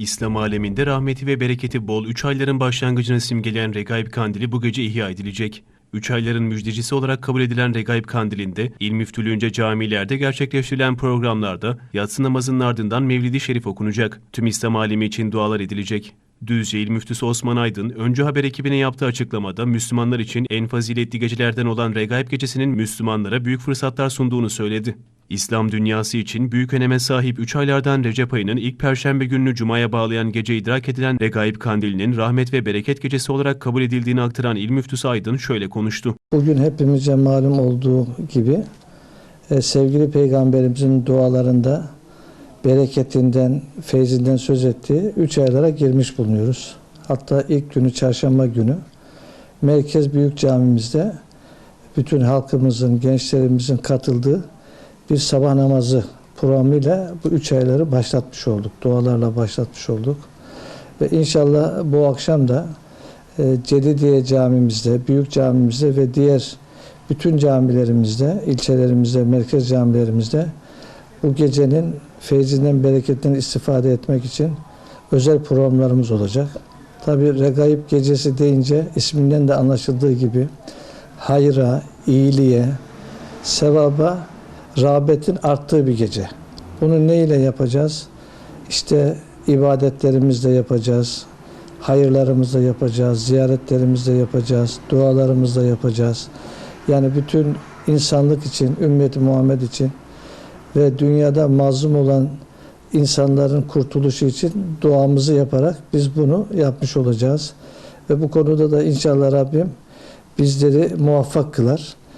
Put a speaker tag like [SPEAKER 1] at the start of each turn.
[SPEAKER 1] İslam aleminde rahmeti ve bereketi bol 3 ayların başlangıcını simgeleyen Regaib Kandili bu gece ihya edilecek. 3 ayların müjdecisi olarak kabul edilen Regaib Kandili'nde il müftülüğünce camilerde gerçekleştirilen programlarda yatsı namazının ardından Mevlid-i Şerif okunacak. Tüm İslam alemi için dualar edilecek. Düzce İl Müftüsü Osman Aydın, Öncü Haber ekibine yaptığı açıklamada Müslümanlar için en faziletli gecelerden olan Regaib Gecesi'nin Müslümanlara büyük fırsatlar sunduğunu söyledi. İslam dünyası için büyük öneme sahip 3 aylardan Recep ayının ilk perşembe gününü Cuma'ya bağlayan gece idrak edilen Regaib Kandili'nin rahmet ve bereket gecesi olarak kabul edildiğini aktaran İl Müftüsü Aydın şöyle konuştu.
[SPEAKER 2] Bugün hepimize malum olduğu gibi e, sevgili peygamberimizin dualarında bereketinden, feyzinden söz ettiği üç aylara girmiş bulunuyoruz. Hatta ilk günü çarşamba günü Merkez Büyük Camimizde bütün halkımızın, gençlerimizin katıldığı bir sabah namazı programıyla bu üç ayları başlatmış olduk. Dualarla başlatmış olduk. Ve inşallah bu akşam da e, Cedidiye camimizde, büyük camimizde ve diğer bütün camilerimizde, ilçelerimizde, merkez camilerimizde bu gecenin feyzinden, bereketinden istifade etmek için özel programlarımız olacak. Tabi Regaib Gecesi deyince isminden de anlaşıldığı gibi hayra, iyiliğe, sevaba, rağbetin arttığı bir gece. Bunu ne ile yapacağız? İşte ibadetlerimizle yapacağız, hayırlarımızla yapacağız, ziyaretlerimizle yapacağız, dualarımızla yapacağız. Yani bütün insanlık için, ümmeti Muhammed için ve dünyada mazlum olan insanların kurtuluşu için duamızı yaparak biz bunu yapmış olacağız. Ve bu konuda da inşallah Rabbim bizleri muvaffak kılar.